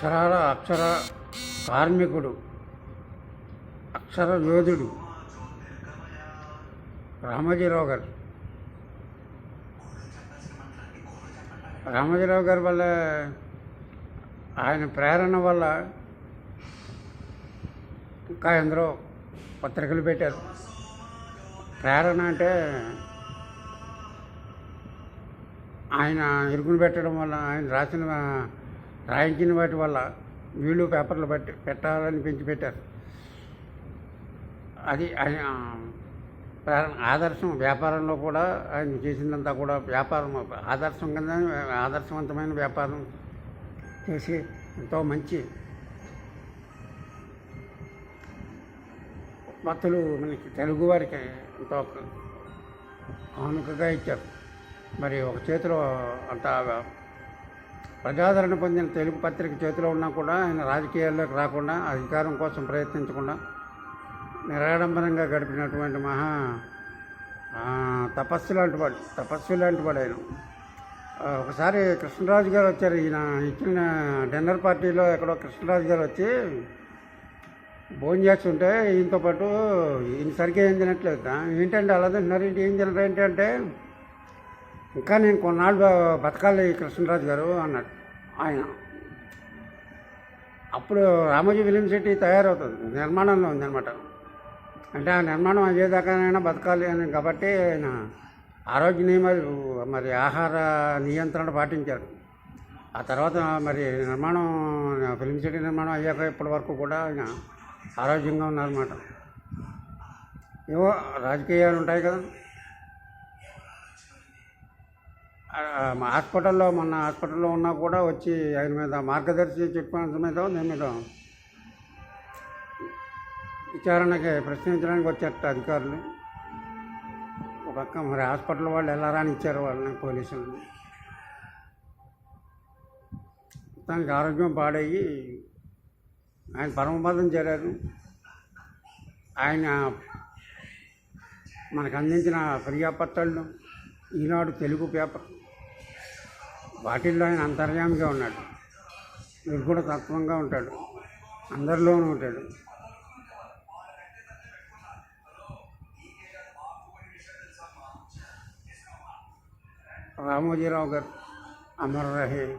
అక్షరాల అక్షర కార్మికుడు అక్షర యోధుడు రామోజీరావు గారు రామోజీరావు గారి వల్ల ఆయన ప్రేరణ వల్ల ఇంకా ఎందరో పత్రికలు పెట్టారు. ప్రేరణ అంటే ఆయన ఇరుగును పెట్టడం వల్ల ఆయన రాసిన రాయించిన వాటి వల్ల వీళ్ళు పేపర్లు పెట్టి పెట్టాలని పెంచి పెట్టారు అది ఆయన ఆదర్శం వ్యాపారంలో కూడా ఆయన చేసిందంతా కూడా వ్యాపారం ఆదర్శం కింద ఆదర్శవంతమైన వ్యాపారం చేసి ఎంతో మంచి భక్తులు మనకి తెలుగు వారికి ఎంతో కానుకగా ఇచ్చారు. మరి ఒక చేతిలో అంత ప్రజాదరణ పొందిన తెలుగు పత్రిక చేతిలో ఉన్నా కూడా ఆయన రాజకీయాల్లోకి రాకుండా అధికారం కోసం ప్రయత్నించకుండా నిరాడంబరంగా గడిపినటువంటి మహా తపస్సు లాంటి వాడు తపస్సు లాంటి వాడు ఆయన. ఒకసారి కృష్ణరాజు గారు వచ్చారు. ఈయన ఇచ్చిన డిన్నర్ పార్టీలో ఎక్కడో కృష్ణరాజు గారు వచ్చి భోజనం చేస్తుంటే ఈయనతో పాటు ఈయన సరిగ్గా ఏం తినట్లేదు. ఏంటంటే అలా తింటున్నారు? ఏంటి? ఏం తినరు? ఏంటంటే ఇంకా నేను కొన్నాళ్ళు బతకాలి కృష్ణరాజు గారు అన్నాడు. ఆయన. అప్పుడు రామోజీ ఫిలిం సిటీ తయారవుతుంది నిర్మాణంలో ఉందన్నమాట. అంటే ఆ నిర్మాణం అయ్యేదాకానైనా బతకాలి అని కాబట్టి ఆయన ఆరోగ్య నియమాలు మరి ఆహార నియంత్రణ పాటించారు. ఆ తర్వాత మరి నిర్మాణం ఫిలిం సిటీ నిర్మాణం అయ్యాక ఇప్పటి వరకు కూడా ఆయన ఆరోగ్యంగా ఉన్నారన్నమాట. ఏవో రాజకీయాలు ఉంటాయి కదా. హాస్పిటల్లో మొన్న హాస్పిటల్లో ఉన్నా కూడా వచ్చి ఆయన మీద మార్గదర్శి చెప్పిన మీద నేను మీద విచారణకి ప్రశ్నించడానికి వచ్చారట అధికారులు. ఒక పక్క మరి హాస్పిటల్ వాళ్ళు ఎలా రానిచ్చారు వాళ్ళని పోలీసులు తనకి ఆరోగ్యం పాడయ్యి ఆయన పరమపదం చేరారు. ఆయన మనకు అందించిన ఫిర్యాపత్రాలు ఈనాడు తెలుగు పేపర్ వాటిల్లో ఆయన అంతర్యామిగా ఉన్నాడు. నిర్గుణ తత్వంగా ఉంటాడు. అందరిలోనూ ఉంటాడు. రామోజీరావు గారు అమర రహే